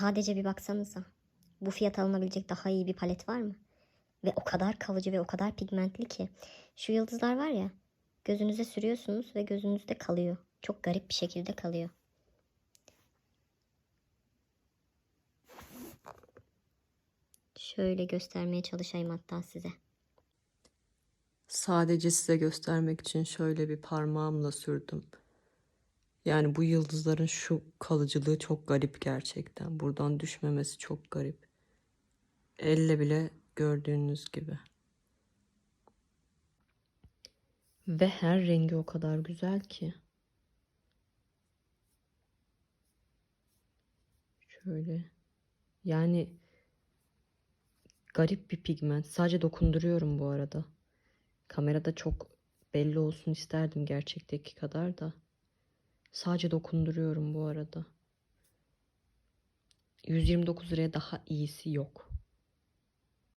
Sadece bir baksanıza. Bu fiyat alınabilecek daha iyi bir palet var mı? Ve o kadar kalıcı ve o kadar pigmentli ki. Şu yıldızlar var ya. Gözünüze sürüyorsunuz ve gözünüzde kalıyor. Çok garip bir şekilde kalıyor. Şöyle göstermeye çalışayım hatta size. Sadece size göstermek için şöyle bir parmağımla sürdüm. Yani bu yıldızların şu kalıcılığı çok garip gerçekten. Buradan düşmemesi çok garip. Elle bile gördüğünüz gibi. Ve her rengi o kadar güzel ki. Şöyle. Yani garip bir pigment. Sadece dokunduruyorum bu arada. Kamerada çok belli olsun isterdim gerçekteki kadar da. Sadece dokunduruyorum bu arada. 129 liraya daha iyisi yok.